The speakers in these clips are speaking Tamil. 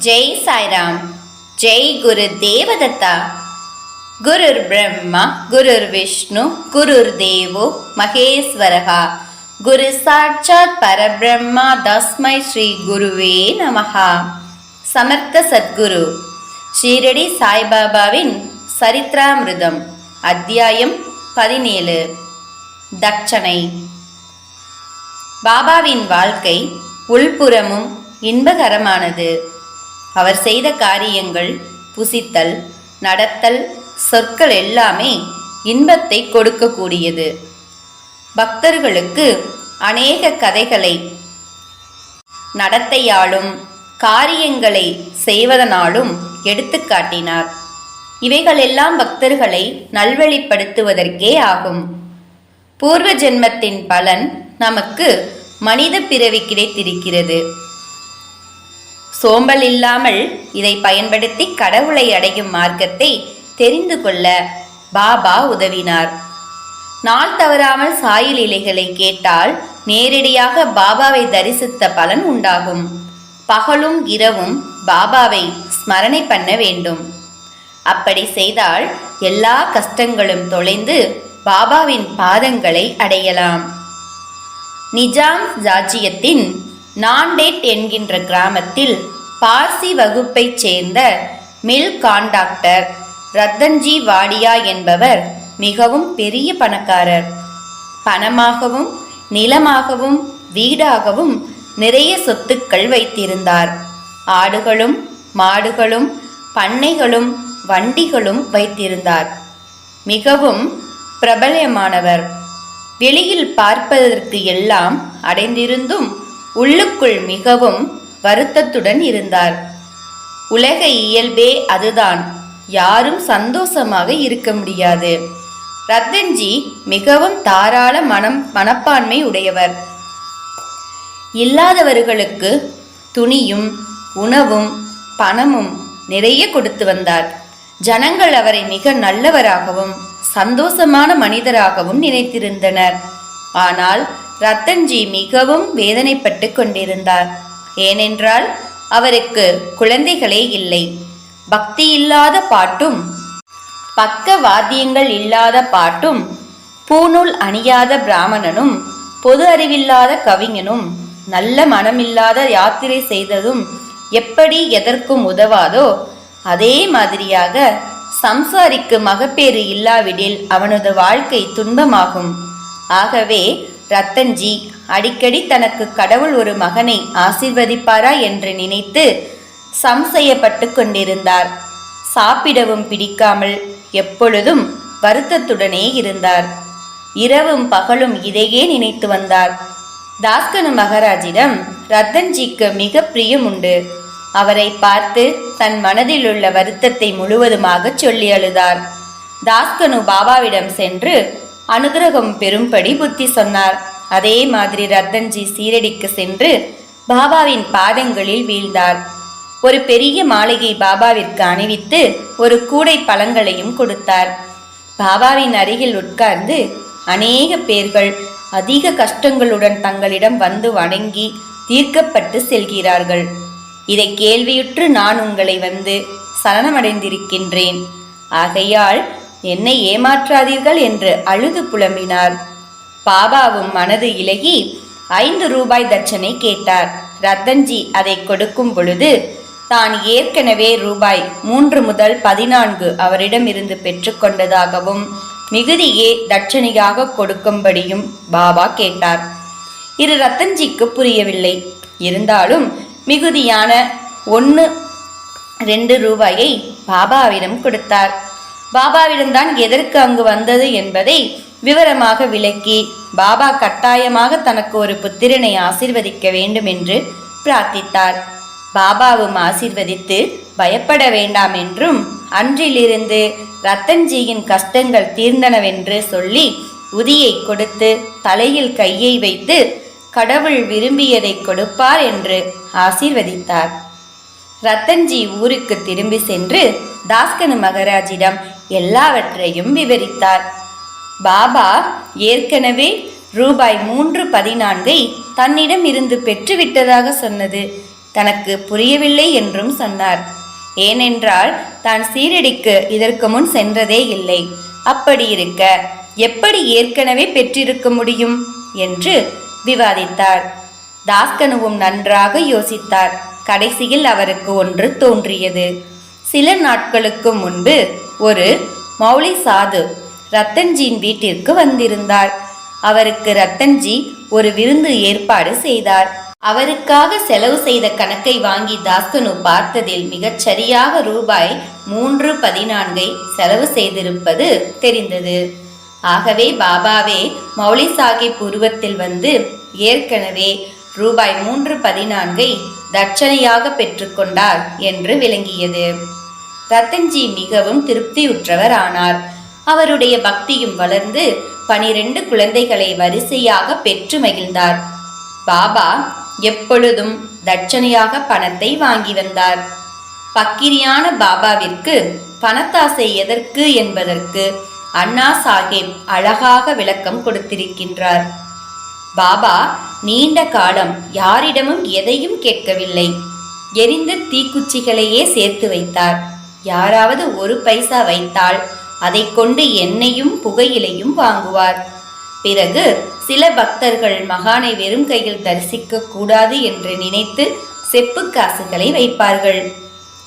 ஜெய் சாய்ராம் ஜெய் குரு தேவதத்தா. குருர் பிரம்மா குருர் விஷ்ணு குருர் தேவோ மகேஸ்வரகா குரு சாட்சாத் பரபிரம்மா தஸ்மை ஸ்ரீ குருவே நமஹா. சமர்த்த சத்குரு. ஷீரடி சாய்பாபாவின் சரித்ராமிருதம் அத்தியாயம் பதினேழு. தட்சணை. பாபாவின் வாழ்க்கை உள்புறமும் இன்பகரமானது. அவர் செய்த காரியங்கள் புசித்தல் நடத்தல் சொற்கள் எல்லாமே இன்பத்தை கொடுக்கக்கூடியது. பக்தர்களுக்கு அநேக கதைகளை நடத்தையாலும் காரியங்களை செய்வதனாலும் எடுத்துக்காட்டினார் இவைகளெல்லாம் பக்தர்களை நல்வழிப்படுத்துவதற்கே ஆகும். பூர்வ ஜென்மத்தின் பலன் நமக்கு மனித பிறவி கிடைத்திருக்கிறது. சோம்பல் இல்லாமல் இதை பயன்படுத்தி கடவுளை அடையும் மார்க்கத்தை தெரிந்து கொள்ள பாபா உதவினார். நாள் தவறாமல் சாயில் இலைகளை கேட்டால் நேரடியாக பாபாவை தரிசித்த பலன் உண்டாகும். பகலும் இரவும் பாபாவை ஸ்மரணை பண்ண வேண்டும். அப்படி செய்தால் எல்லா கஷ்டங்களும் தொலைந்து பாபாவின் பாதங்களை அடையலாம். நிஜாம் ராஜ்யத்தின் நாண்டேட் என்கின்ற கிராமத்தில் பார்சி வகுப்பைச் சேர்ந்த மில் காண்டாக்டர் ரத்தன்ஜி வாடியா என்பவர் மிகவும் பெரிய பணக்காரர். பணமாகவும் நிலமாகவும் வீடாகவும் நிறைய சொத்துக்கள் வைத்திருந்தார். ஆடுகளும் மாடுகளும் பண்ணைகளும் வண்டிகளும் வைத்திருந்தார். மிகவும் பிரபலமானவர். வெளியில் பார்ப்பதற்கு எல்லாம் அடைந்திருந்தும் உள்ளுக்குள் மிகவும் வருத்தத்துடன் இருந்தார். உலக இயல்பே அதுதான். யாரும் சந்தோஷமாக இருக்க முடியாது. ரத்தன்ஜி மிகவும் தாராள மனம் மனப்பான்மை உடையவர். இல்லாதவர்களுக்கு துணியும் உணவும் பணமும் நிறைய கொடுத்து வந்தார். ஜனங்கள் அவரை மிக நல்லவராகவும் சந்தோஷமான மனிதராகவும் நினைத்திருந்தனர். ஆனால் ரத்தன்ஜி மிகவும் வேதனைப்பட்டு கொண்டிருந்தார். ஏனென்றால் அவருக்கு குழந்தைகளே இல்லை. பக்தி இல்லாத பாட்டும் பக்க வாத்தியங்கள் இல்லாத பாட்டும் பூநூல் அணியாத பிராமணனும் பொது அறிவில்லாத கவிஞனும் நல்ல மனமில்லாத யாத்திரை செய்ததும் எப்படி எதற்கும் உதவாதோ அதே மாதிரியாக சம்சாரிக்கு மகப்பேறு இல்லாவிடில் அவனது வாழ்க்கை துன்பமாகும். ஆகவே ரத்தன்ஜி அடிக்கடி தனக்கு கடவுள் ஒரு மகனை ஆசிர்வதிப்பாரா என்று நினைத்து சம்சயப்பட்டு கொண்டிருந்தார். சாப்பிடவும் பிடிக்காமல் எப்பொழுதும் வருத்தத்துடனே இருந்தார். இரவும் பகலும் இதையே நினைத்து வந்தார். தாஸ்கனு மகாராஜிடம் ரத்தன்ஜிக்கு மிக பிரியம் உண்டு. அவரை பார்த்து தன் மனதில் உள்ள வருத்தத்தை முழுவதுமாக சொல்லி அழுதார். தாஸ்கனு பாபாவிடம் சென்று அனுகிரகம் பெறும்படி புத்தி சொன்னார். அதே மாதிரி ரத்தன்ஜி சீரடிக்கு சென்று பாபாவின் பாதங்களில் வீழ்ந்தார். ஒரு பெரிய மாளிகை பாபாவிற்கு அணிவித்து ஒரு கூடை பழங்களையும் கொடுத்தார். பாபாவின் அருகில் உட்கார்ந்து அநேக பேர்கள் அதிக கஷ்டங்களுடன் தங்களிடம் வந்து வணங்கி தீர்க்கப்பட்டு செல்கிறார்கள். இதை கேள்வியுற்று நான் உங்களை வந்து சரணமடைந்திருக்கின்றேன் ஆகையால் என்னை ஏமாற்றாதீர்கள் என்று அழுது புலம்பினார். பாபாவும் மனது இலகி ஐந்து ரூபாய் தட்சணை கேட்டார். ரத்தன்ஜி அதை கொடுக்கும் பொழுது தான் ஏற்கனவே ரூபாய் மூன்று முதல் பதினான்கு அவரிடமிருந்து பெற்றுக்கொண்டதாகவும் மிகுதியே தட்சணையாக கொடுக்கும்படியும் பாபா கேட்டார். இரு ரத்தன்ஜிக்கு புரியவில்லை. இருந்தாலும் மிகுதியான ஒன்று ரெண்டு ரூபாயை பாபாவிடம் கொடுத்தார். பாபாவிடம்தான் எதற்கு அங்கு வந்தது என்பதை விவரமாக விளக்கி பாபா கட்டாயமாக தனக்கு ஒரு புத்திரனை ஆசிர்வதிக்க வேண்டும் என்று பிரார்த்தித்தார். பாபாவும் ஆசிர்வதித்து பயப்பட வேண்டாம் என்றும் அன்றிலிருந்து ரத்தன்ஜியின் கஷ்டங்கள் தீர்ந்தனவென்று சொல்லி உதியை கொடுத்து தலையில் கையை வைத்து கடவுள் விரும்பியதை கொடுப்பார் என்று ஆசீர்வதித்தார். ரத்தன்ஜி ஊருக்கு திரும்பி சென்று தாஸ்கனு மகராஜிடம் எல்லாவற்றையும் விவரித்தார். பாபா ஏற்கனவே ரூபாய் மூன்று பதினான்கை தன்னிடம் இருந்து பெற்றுவிட்டதாக சொன்னது. தனக்கு புரியவில்லை என்றும் சொன்னார். ஏனென்றால் தான் சீரடிக்கு இதற்கு முன் சென்றதே இல்லை. அப்படி இருக்க எப்படி ஏற்கனவே பெற்றிருக்க முடியும்? என்று விவாதித்தார். தாஸ்கனுவும் நன்றாக யோசித்தார். கடைசியில் அவருக்கு ஒன்று தோன்றியது. சில நாட்களுக்கு முன்பு ஒரு மௌலி சாது ரத்தன்ஜியின் வீட்டிற்கு வந்திருந்தார் அவருக்கு ரத்தன்ஜி ஒரு விருந்து ஏற்பாடு செய்தார். அவருக்காக செலவு செய்த கணக்கை வாங்கி தாஸ்கனு பார்த்ததில் மிகச் சரியாக ரூபாய் மூன்று பதினான்கை செலவு செய்திருப்பது தெரிந்தது. ஆகவே பாபாவே மௌலி சாஹிப் உருவத்தில் வந்து ஏற்கனவே ரூபாய் மூன்று பதினான்கை தட்சணையாக பெற்றுக்கொண்டார் என்று விளங்கியது. ரத்தன்ஜி மிகவும் திருப்தியுற்றவர் ஆனார். அவருடைய பக்தியும் வளர்ந்து பனிரெண்டு குழந்தைகளை வரிசையாக பெற்று மகிழ்ந்தார். பாபா எப்பொழுதும் தட்சணையாக பணத்தை வாங்கி வந்தார். பக்கிரியான பாபாவிற்கு பணத்தாசை எதற்கு என்பதற்கு அண்ணா சாஹேப் அழகாக விளக்கம் கொடுத்திருக்கின்றார். பாபா நீண்ட காலம் யாரிடமும் எதையும் கேட்கவில்லை. எரிந்த தீக்குச்சிகளையே சேர்த்து வைத்தார். யாராவது ஒரு பைசா வைத்தால் அதை கொண்டு எண்ணெயும் புகையிலையும் வாங்குவார். பிறகு சில பக்தர்கள் மகானை வெறும் கையில் தரிசிக்க கூடாது என்று நினைத்து செப்பு காசுகளை வைப்பார்கள்.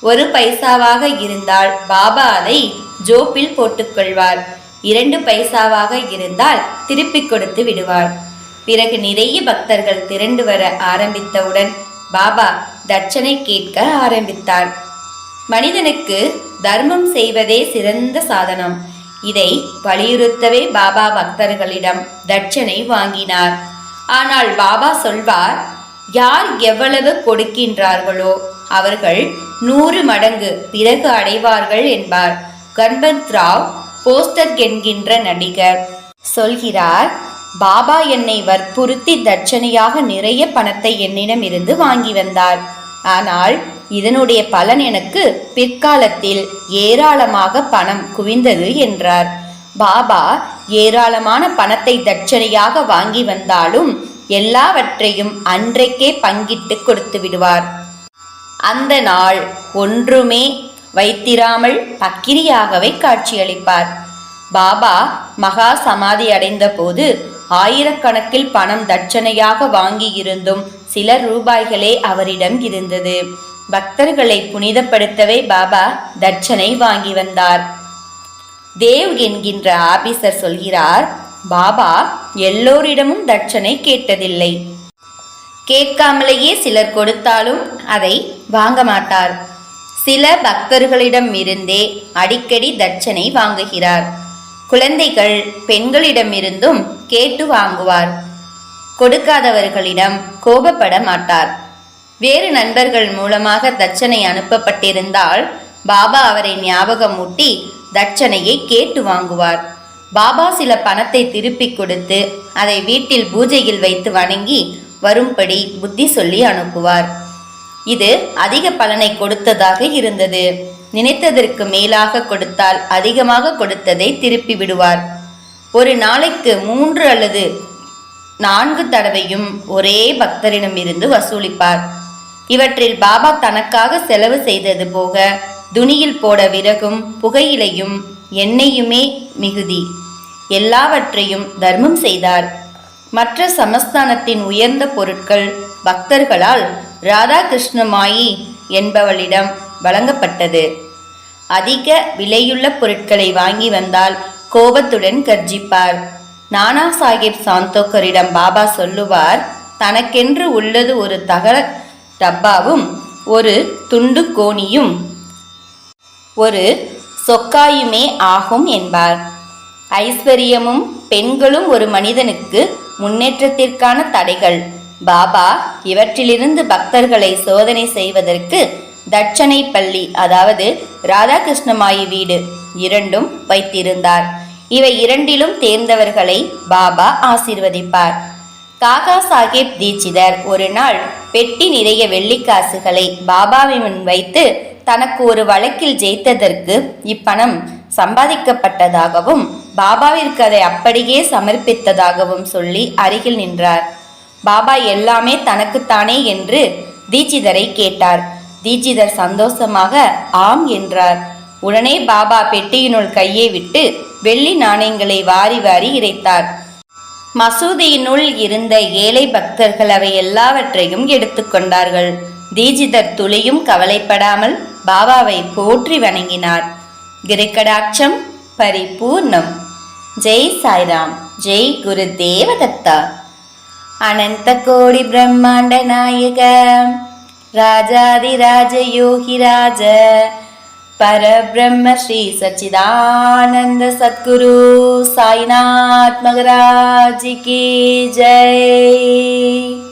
ஒரு பைசாவாக இருந்தால் பாபா அதை ஜோப்பில் போட்டுக்கொள்வார் இரண்டு பைசாவாக இருந்தால் திருப்பிக் கொடுத்து விடுவார். பிறகு நிறைய பக்தர்கள் திரண்டு வர ஆரம்பித்தவுடன் பாபா தட்சனை கேட்க ஆரம்பித்தார். மனிதனுக்கு தர்மம் செய்வதே சிறந்த சாதனம். இதை வலியுறுத்தவே பாபா பக்தர்களிடம் தட்சனை வாங்கினார். ஆனால் பாபா சொல்வார் யார் எவ்வளவு கொடுக்கின்றார்களோ அவர்கள் நூறு மடங்கு பிறகு அடைவார்கள் என்பார். கன்பத் ராவ் போஸ்டர் என்கின்ற நடிகர் சொல்கிறார் பாபா என்னை வற்புறுத்தி தட்சணையாக நிறைய பணத்தை என்னிடம் இருந்து வாங்கி வந்தார். ஆனால் இதனுடைய பலன் எனக்கு பிற்காலத்தில் ஏராளமாக பணம் குவிந்தது என்றார். பாபா ஏராளமான பணத்தை தட்சணையாக வாங்கி வந்தாலும் எல்லாவற்றையும் அன்றைக்கே பங்கிட்டு கொடுத்து விடுவார். அந்த நாள் ஒன்றுமே வைத்திராமல் பக்கிரியாகவே காட்சியளிப்பார். பாபா மகா சமாதி அடைந்த போது ஆயிரக்கணக்கில் பணம் தட்சணையாக வாங்கியிருந்தும் சில ரூபாய்களே அவரிடம் இருந்தது. பக்தர்களை புனிதப்படுத்தவே பாபா தட்சணை வாங்கி வந்தார். தேவ் என்கின்ற ஆபீசர் சொல்கிறார் பாபா எல்லோரிடமும் தட்சணை கேட்டதில்லை. கேட்காமலேயே சிலர் கொடுத்தாலும் அதை வாங்க மாட்டார். சில பக்தர்களிடம் இருந்தே அடிக்கடி தட்சணை வாங்குகிறார். குழந்தைகள் பெண்களிடமிருந்தும் கேட்டு வாங்குவார். கொடுக்காதவர்களிடம் கோபப்பட மாட்டார். வேறு நண்பர்கள் மூலமாக தட்சணை அனுப்பப்பட்டிருந்தால் பாபா அவரை ஞாபகமூட்டி தட்சணையை கேட்டு வாங்குவார். பாபா சில பணத்தை திருப்பிக் கொடுத்து அதை வீட்டில் பூஜையில் வைத்து வணங்கி வரும்படி புத்தி சொல்லி அனுப்புவார். இது அதிக பலனை கொடுத்ததாக இருந்தது. நினைத்ததற்கு மேலாக கொடுத்தால் அதிகமாக கொடுத்ததை திருப்பி விடுவார். ஒரு நாளைக்கு மூன்று அல்லது நான்கு தடவையும் ஒரே பக்தரிடமிருந்து வசூலிப்பார். இவற்றில் பாபா தனக்காக செலவு செய்தது போக துணியில் போட விறகும் புகையிலையும் எண்ணெயுமே மிகுதி. எல்லாவற்றையும் தர்மம் செய்தார். மற்ற சமஸ்தானத்தின் உயர்ந்த பொருட்கள் பக்தர்களால் ராதாகிருஷ்ணமாயி என்பவளிடம் வழங்கப்பட்டது. அதிக விலையுள்ள பொருட்களை வாங்கி வந்தால் கோபத்துடன் கர்ஜிப்பார். நானா சாஹிப் சாந்தோக்கரிடம் பாபா சொல்லுவார் தனக்கென்று உள்ளது ஒரு தகர டப்பாவும் ஒரு துண்டு கோணியும் ஒரு சொக்காயுமே ஆகும் என்பார். ஐஸ்வர்யமும் பெண்களும் ஒரு மனிதனுக்கு முன்னேற்றத்திற்கான தடைகள். பாபா இவற்றிலிருந்து பக்தர்களை சோதனை செய்வதற்கு தட்சணை பள்ளி அதாவது ராதாகிருஷ்ணமாயி வீடு இரண்டும் வைத்திருந்தார். இவை இரண்டிலும் தேர்ந்தவர்களை பாபா ஆசீர்வதிப்பார். காகா சாஹேப் தீட்சிதர் ஒரு நாள் பெட்டி நிறைய வெள்ளிக்காசுகளை பாபாவை முன் வைத்து தனக்கு ஒரு வழக்கில் ஜெயித்ததற்கு இப்பணம் சம்பாதிக்கப்பட்டதாகவும் பாபாவிற்கு அதை அப்படியே சமர்ப்பித்ததாகவும் சொல்லி அருகில் நின்றார். பாபா எல்லாமே தனக்குத்தானே என்று தீட்சிதரை கேட்டார். தீட்சிதர் சந்தோஷமாக ஆம் என்றார். உடனே பாபா பெட்டியினுள் கையை விட்டு வெள்ளி நாணயங்களை வாரி வாரி இறைத்தார். மசூதியினுள் இருந்த ஏழை பக்தர்கள் அவை எல்லாவற்றையும் எடுத்துக்கொண்டார்கள் தீஜிதர் துளியும் கவலைப்படாமல் பாபாவை போற்றி வணங்கினார். கிரிக்கடாட்சம் பரிபூர்ணம். ஜெய் சாய்ராம் ஜெய் குரு தேவதத்தா அனந்த கோடி பிரம்மாண்ட राजाधिराजयोगिराज परब्रह्म श्री सच्चिदानन्द सद्गुरु सायिनात्मकराजिके जय।